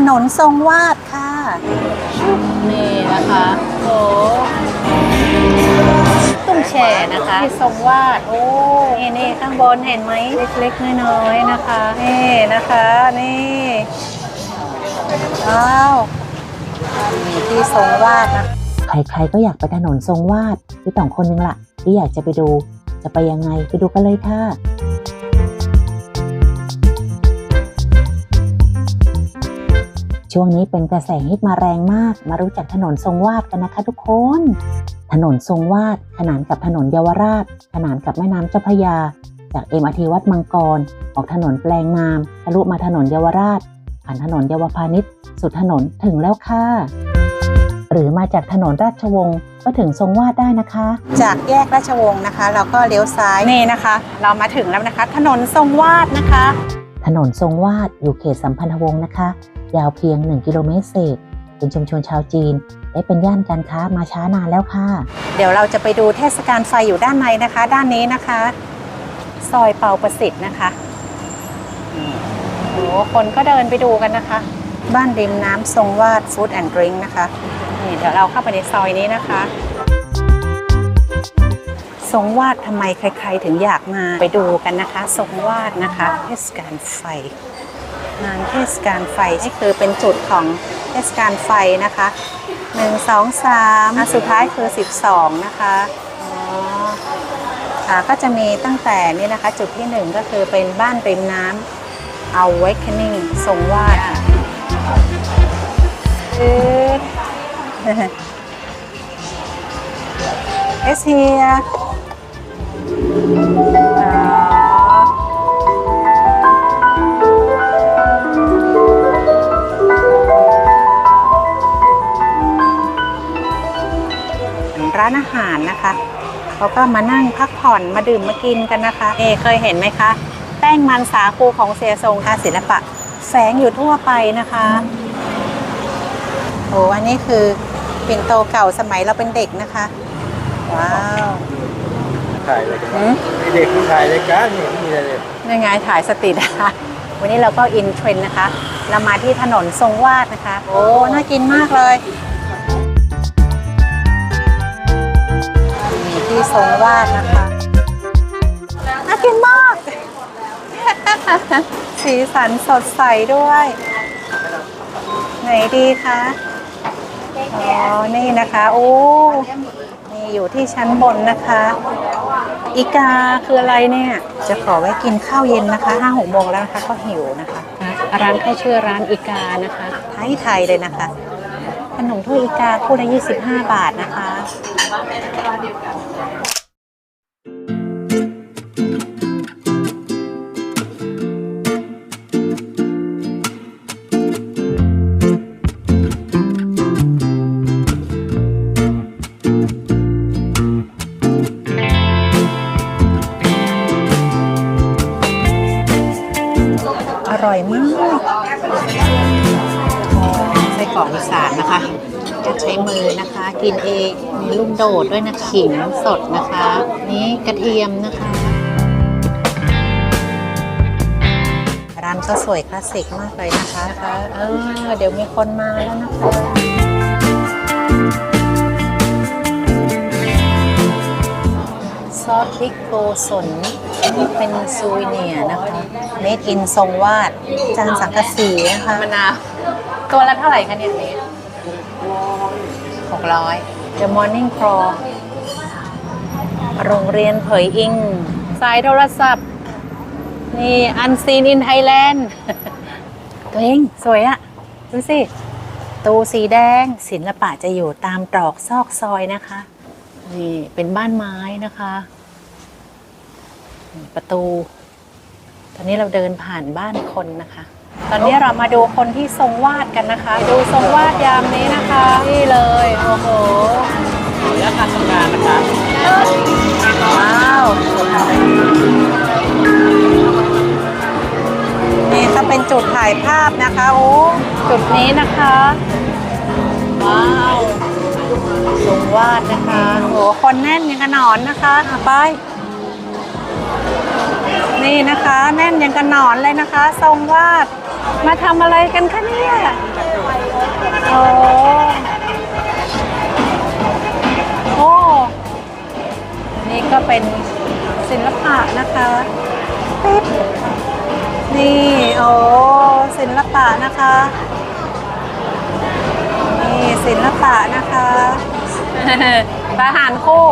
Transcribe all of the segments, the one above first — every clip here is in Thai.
ถนนทรงวาดค่ะ นี่นะคะโอ้ตุ้งแช่นะคะที่ทรงวาด โอ้นี่นี่ข้างบนเห็นไหมเล็กๆน้อยๆนะคะ นี่นะคะนี่ว้าวมีที่ทรงวาดนะใครๆก็อยากไปถนนทรงวาดพี่ต่องคนนึงละที่อยากจะไปดู จะไปยังไงไปดูกันเลยค่ะ ช่วงนี้เป็นกระแสฮิตมาแรงมาก มารู้จักถนนทรงวาดกันนะคะทุกคน ถนนทรงวาดขนานกับถนนเยาวราช ขนานกับแม่น้ำเจ้าพระยา จากเอ็มอาทีวัดมังกร ออกถนนแปลงงามทะลุมาถนนเยาวราช ผ่านถนนเยาวพาณิชย์สุดถนนถึงแล้วค่ะ หรือมาจากถนนราชวงศ์ก็ถึงทรงวาดได้นะคะ จากแยกราชวงศ์นะคะ เราก็เลี้ยวซ้ายนี่นะคะ เรามาถึงแล้วนะคะ ถนนทรงวาดนะคะ ถนนทรงวาดอยู่เขตสัมพันธวงศ์นะคะ ยาวเพียง 1 กิโลเมตรเศษ เป็นชุมชนชาวจีนและเป็นย่านการค้ามาช้านานแล้วค่ะ เดี๋ยวเราจะไปดูเทศกาลไฟอยู่ด้านในนะคะ ด้านนี้นะคะ ซอยเปาประสิทธิ์นะคะโอ้คนก็เดินไปดูกันนะคะ บ้านริมน้ำทรงวาดฟู้ดแอนด์ดริงนะคะ นี่เดี๋ยวเราเข้าไปในซอยนี้นะคะทรงวาดทำไมใคร ๆ ถึงอยากมาไปดูกันนะคะทรงวาดนะคะ เทศกาลไฟ งานเทศกาลไฟนี่คือเป็นจุดของเทศกาลไฟนะคะหนึ่งสองสามอันสุดท้ายคือ12นะคะอ๋ออ่าก็จะมีตั้งแต่นี่นะคะ จุดที่หนึ่งก็คือเป็นบ้านริมน้ำ Awakening ทรงวาดอืด It's here อ๋ เขาก็มานั่งพักผ่อนมาดื่มมากินกันนะคะเอเคยเห็นไหมคะ แป้งมันสาคูของเสียทรงค่ะศิลปะ แฝงอยู่ทั่วไปนะคะโอ้อันนี้คือปิ่นโตเก่าสมัยเราเป็นเด็กนะคะ ว้าวถ่ายอะไรกันหืวะมเด็กๆผู้ถ่ายรายการนี่มีอะไรเลยยังไงถ่ายสติดนะคะ วันนี้เราก็อินเทรนด์นะคะ เรามาที่ถนนทรงวาดนะคะ โอ้ น่ากินมากเลย มีที่ทรงวาดนะคะน่ากินมาก สีสันสดใสด้วย ไหนดีคะอ๋อ นี่นะคะ โอ้ นี่อยู่ที่ชั้นบนนะคะ อีกาคืออะไรเนี่ย จะขอไว้กินข้าวเย็นนะคะห้าหกโมงแล้วนะคะก็หิวนะคะ ร้านเขาชื่อร้านอีกานะคะ ไทยไทยๆเลยนะคะ ขนมถ้วยอีกาคู่ละ25 บาทนะคะ ใช้มือนะคะ กินเองมีลูกโดดด้วยนะขิงสดนะคะ นี่กระเทียมนะคะ ร้านก็สวยคลาสสิกมากเลยนะคะเออเดี๋ยวมีคนมาแล้วนะคะซอสพริกโกสนนี่เป็นซูเนียนะคะ เมดอินทรงวาด จานสังกะสีนะคะมะนาวตัวละเท่าไหร่คะเนี่ยนี้ 600 The Morning Pro โรงเรียนเผยอิง สายโทรศัพท์ นี่อันซีนอินไทยแลนด์ ตัวเอง สวยอะดูสิ ตูสีแดงศิลปะจะอยู่ตามตรอกซอกซอยนะคะ นี่เป็นบ้านไม้นะคะ ประตู ตอนนี้เราเดินผ่านบ้านคนนะคะ ตอนนี้เรามาดูคนที่ทรงวาดกันนะคะ ดูทรงวาดยามนี้นะคะ นี่เลยโอ้โหแล้วการทำงานนะคะว้าวนี่ก็เป็นจุดถ่ายภาพนะคะโอ้จุดนี้นะคะ ว้าวทรงวาดนะคะโอ้คนแน่นยังกระหนอนนะคะอะไปนี่นะคะ แน่นยังกระหนอนเลยนะคะ ทรงวาด มาทำอะไรกันคะเนี่ยโอ้โอ้นี่ก็เป็นศิลปะนะคะปิ๊บนี่โอ้ศิลปะนะคะ นี่ศิลปะนะคะทหารคู่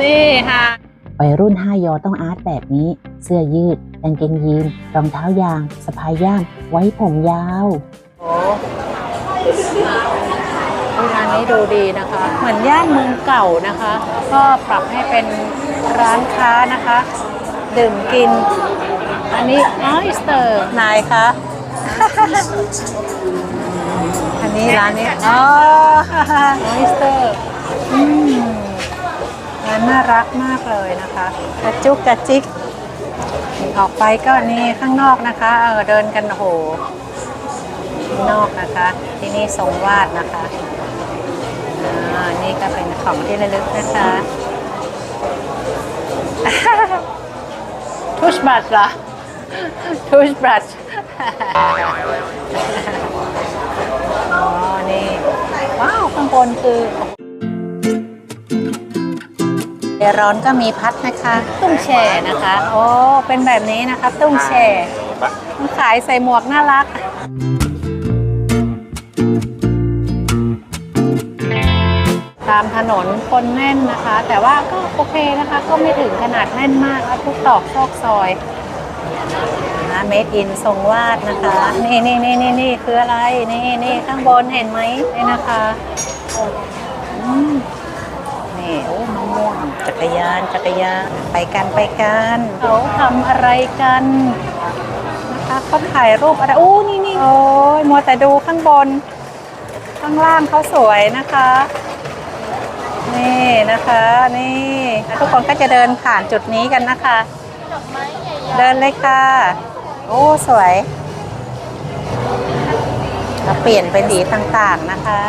นี่ค่ะ วัยรุ่น 5 ยอต้องอาร์ตแบบนี้ เสื้อยืดกางเกงยีนรองเท้ายางสะพายย่าม ไว้ผมยาวโอ้ร้านนี้ดูดีนะคะ เหมือนย่านเมืองเก่านะคะ ก็ปรับให้เป็นร้านค้านะคะ ดื่มกิน อันนี้ออสเตอร์นายคะอันนี้ร้านนี้อ๋อออสเตอร์อืม ร้านน่ารักมากเลยนะคะกระจุกกระจิก ออกไปก็นี่ข้างนอกนะคะ เออเดินกันโอ้โหข้างนอกนะคะ ที่นี่ทรงวาดนะคะอ่านี่ก็เป็นของที่ระลึกนะคะทูชบรัชเหรอทูชบรัชอ๋อ นี่ ว้าว ข้างบนคือเด ร้อนก็มีพัดนะคะ ตุ้งแช่นะคะโอ้เป็นแบบนี้นะคะ ตุ้งแช่มันขายใส่หมวกน่ารักตามถนนคนแน่นนะคะ แต่ว่าก็โอเคนะคะ ก็ไม่ถึงขนาดแน่นมากค่ะทุกตอกซอกซอยนะเมดอินทรงวาดนะคะ นี่นี่นี่นี่นี่คืออะไร นี่นี่ข้างบนเห็นไหมนี่นะคะอืมนี่โอ้มะม่วง จักร ยานจักรยานไปกันไปกันเขาทำอะไรกันนะคะเขาถ่ายรูปอะไรอู้นี่นี่โอ้ยมัวแต่ดูข้างบน ข้างล่างเขาสวยนะคะ นี่นะคะนี่ทุกคนก็จะเดินผ่านจุดนี้กันนะคะ เดินเลยค่ะ โอ้สวยเราเปลี่ยนเป็นสีต่างๆนะคะ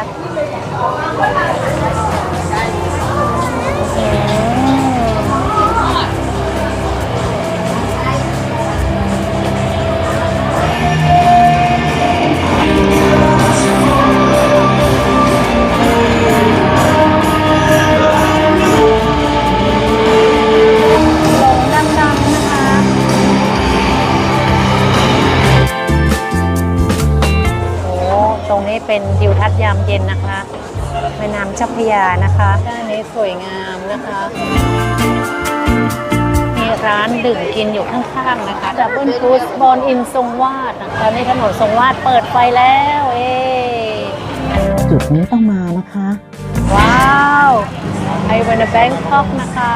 เป็นทิวทัศน์ยามเย็นนะคะแม่น้ำเจ้าพระยานะคะด้านนี้สวยงามนะคะ มีร้านดื่มกินอยู่ข้างๆนะคะดับเบิลฟูสบอลอินทรงวาดนะคะในถนนทรงวาดเปิดไฟแล้วเอ๊จุดนี้ต้องมานะคะ ว้าวไอวันแบงคอกนะคะ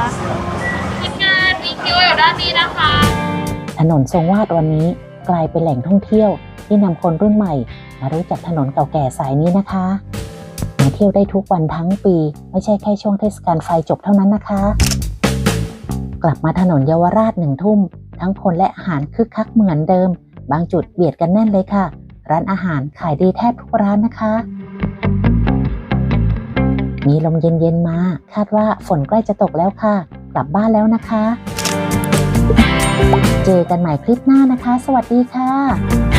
ถนนทรงวาดวันนี้กลายเป็นแหล่งท่องเที่ยว ที่นำคนรุ่นใหม่ มารู้จักถนนเก่าแก่สายนี้นะคะมาเที่ยวได้ทุกวันทั้งปี ไม่ใช่แค่ช่วงเทศกาลไฟจบเท่านั้นนะคะ กลับมาถนนเยาวราชหนึ่งทุ่ม ทั้งคนและอาหารคึกคักเหมือนเดิม บางจุดเบียดกันแน่นเลยค่ะ ร้านอาหารขายดีแทบทุกร้านนะคะ มีลมเย็นๆมา คาดว่าฝนใกล้จะตกแล้วค่ะ กลับบ้านแล้วนะคะ เจอกันใหม่คลิปหน้านะคะ สวัสดีค่ะ